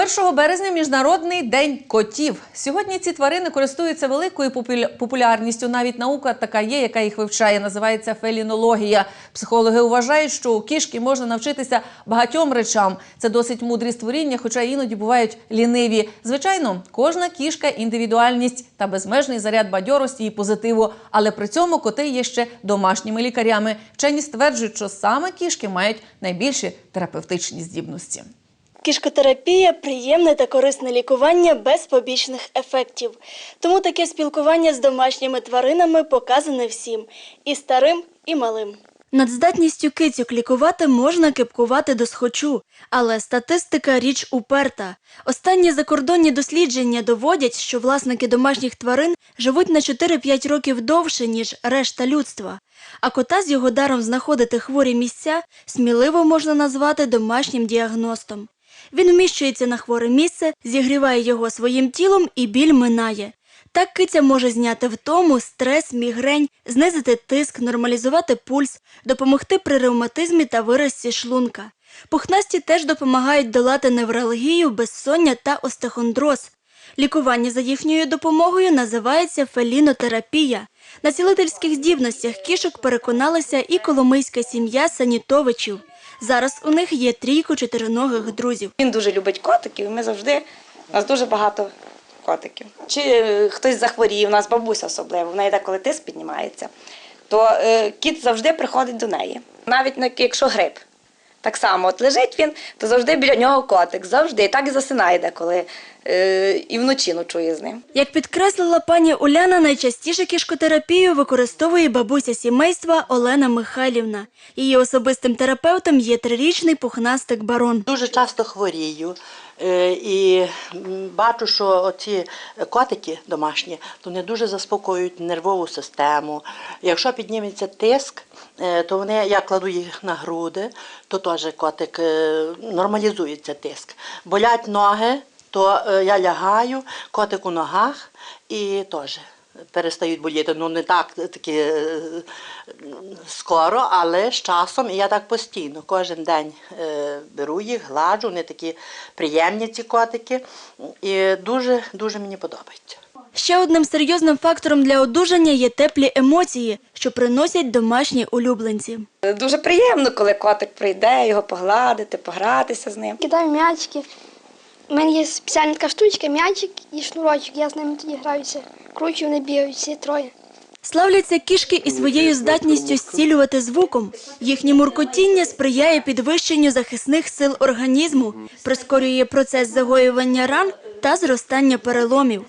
1 березня міжнародний день котів. Сьогодні ці тварини користуються великою популя- популярністю. Навіть наука така є, яка їх вивчає. Називається фелінологія. Психологи вважають, що у кішки можна навчитися багатьом речам. Це досить мудрі створіння, хоча іноді бувають ліниві. Звичайно, кожна кішка індивідуальність та безмежний заряд бадьорості і позитиву. Але при цьому коти є ще домашніми лікарями. Вчені стверджують, що саме кішки мають найбільші терапевтичні здібності. Кішкотерапія приємне та корисне лікування без побічних ефектів. Тому таке спілкування з домашніми тваринами показане всім і старим, і малим. Над здатністю кицьок лікувати можна кипкувати до схочу, але статистика річ уперта. Останні закордонні дослідження доводять, що власники домашніх тварин живуть на 4-5 років довше, ніж решта людства. А кота з його даром знаходити хворі місця сміливо можна назвати домашнім діагностом. Він вміщується на хворе місце, зігріває його своїм тілом і біль минає. Так киця може зняти втому, стрес, мігрень, знизити тиск, нормалізувати пульс, допомогти при ревматизмі та виразці шлунка. Пухнасті теж допомагають долати невралгію, безсоння та остеохондроз. Лікування за їхньою допомогою називається фелінотерапія. На цілительських здібностях кішок переконалася і коломийська сім'я Санітовичів. Зараз у них є трійко чотириногих друзів. Він дуже любить котиків, ми завжди, у нас дуже багато котиків. Чи е, хтось захворів, у нас бабуся особливо, в неї деколи тиск піднімається, то е, кіт завжди приходить до неї. Навіть на- якщо грип. Так само, от лежить він, то завжди біля нього котик, завжди. Так і засинає деколи. Е, і вночі ночує з ним. Як підкреслила пані Уляна, найчастіше кішкотерапію використовує бабуся сімейства Олена Михайлівна. Її особистим терапевтом є трирічний пухнастик барон. Дуже часто хворію. Е, І бачу, що оці котики домашні то не дуже заспокоюють нервову систему. Якщо підніметься тиск, е, то вони, я кладу їх на груди, то теж котик е, нормалізується тиск. Болять ноги, то я лягаю, котик у ногах і теж. Перестають боліти, ну не так таки е, скоро, але з часом і я так постійно. Кожен день е, беру їх, гладжу, вони такі приємні ці котики. І дуже дуже мені подобається. Ще одним серйозним фактором для одужання є теплі емоції, що приносять домашні улюбленці. Дуже приємно, коли котик прийде, його погладити, погратися з ним. Кидаю м'ячики. У мене є спеціальна така штучка, м'ячик і шнурочок. Я з ними тоді граюся. Кручу, вони бігають всі троє. Славляться кішки і своєю здатністю зцілювати звуком. Їхнє муркотіння сприяє підвищенню захисних сил організму, прискорює процес загоювання ран та зростання переломів.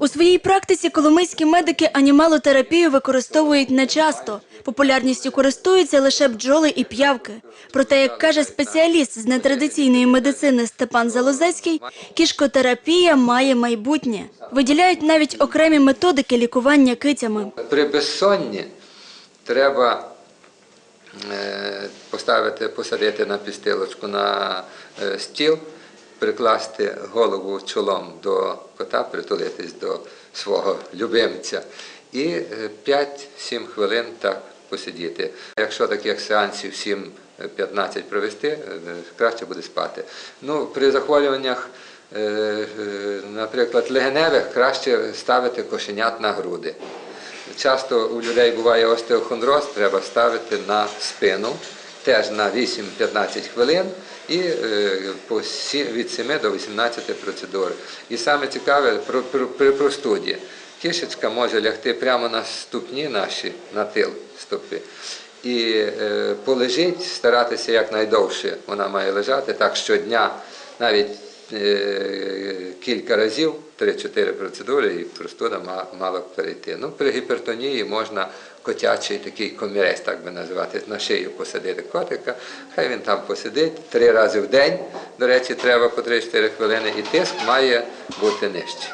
У своїй практиці коломийські медики анімалотерапію використовують нечасто. Популярністю користуються лише бджоли і п'явки. Проте, як каже спеціаліст з нетрадиційної медицини Степан Залозецький, кішкотерапія має майбутнє. Виділяють навіть окремі методики лікування кицями. При безсонні треба е, поставити, посадити на підстилочку на е, стіл, прикласти голову чолом до кота, притулитись до свого любимця і е, 5-7 хвилин так посидіти. Якщо таких сеансів 7-15 провести, е, краще буде спати. Ну, при захворюваннях е, е, наприклад, легеневих краще ставити кошенят на груди. Часто у людей буває остеохондроз, треба ставити на спину, теж на 8-15 хвилин і е, від 7 до 18 процедур. І саме цікаве при простуді. Кишечка може лягти прямо на ступні наші, на тил стопи. І е, полежить, старатися якнайдовше вона має лежати, так щодня, навіть кілька разів, 3-4 процедури, і простуда ма- мала перейти. Ну, при гіпертонії можна котячий такий комірець, так би називати, на шию посадити котика, хай він там посидить три рази в день. До речі, треба по 3-4 хвилини, і тиск має бути нижчий.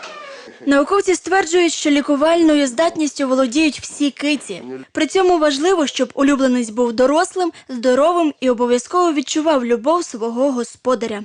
Науковці стверджують, що лікувальною здатністю володіють всі киці. При цьому важливо, щоб улюбленець був дорослим, здоровим і обов'язково відчував любов свого господаря.